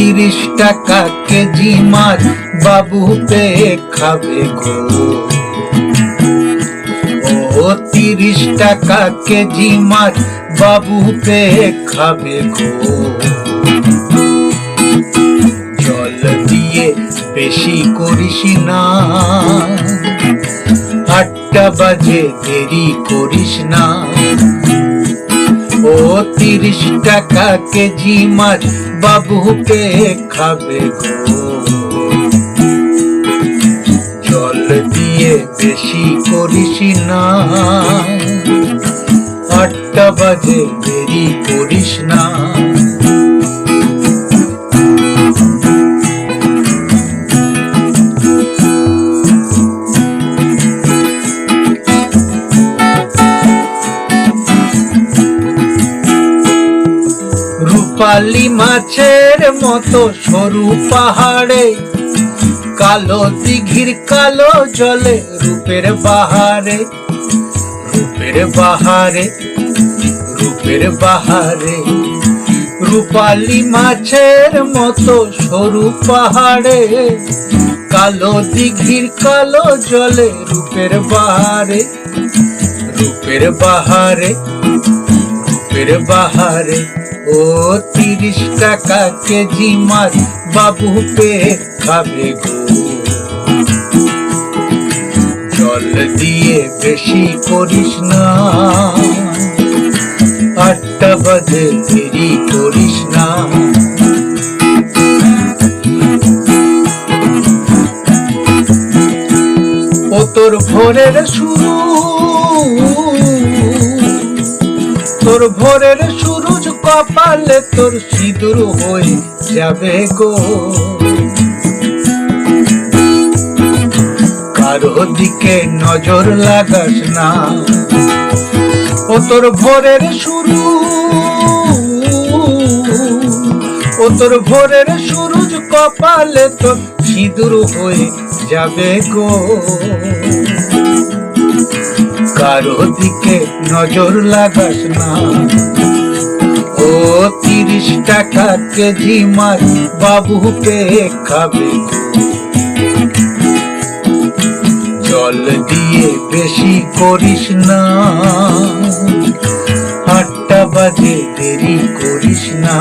টাকা কেজি মাছ বাবু পেয়ে খাবে গো। ও তিরিশ টাকা কেজি মাছ বাবু পেয়ে খাবে গো। জল দিয়ে বেশি করিস না, আটটা বাজে দেরি করিস না। তিরিশ টাকা কেজি মাছ বাবু পে খাবে গো? জল দিয়ে বেশি করিস না। আটটা বাজে দেরি করিস না। রূপালি মাছের মতো সরু পাহাড়ে, কালো দিঘির কালো জলে রূপের বাহারে রূপের বাহারে রূপের বাহারে। রূপালি মাছের মতো সরু পাহাড়ে, কালো দিঘির কালো জলে রূপের বাহারে রূপের বাহারে রূপের বাহারে। ও তিরিশ টাকা কেজি মাছ বাবু পেয়ে খাবে গো। জল দিয়ে বেশি করিস না, আটটা বাজে দেরি করিস না। ও তোর ভোরের শুরু তোর ভোরের সুরুজ কপালে তোর সিঁদুর হয়ে যাবে গো। কারও দিকে নজর লাগাস না। ও তোর ভোরের শুরু ও তোর ভোরের সুরুজ কপালে তোর সিঁদুর হয়ে যাবে গো। কারও দিকে নজর লাগাস না? ও তিরিশ টাকা কেজি মাছ বাবু পেয়ে খাবে? জল দিয়ে বেশি করিস না। আটটা বাজে দেরি করিস না।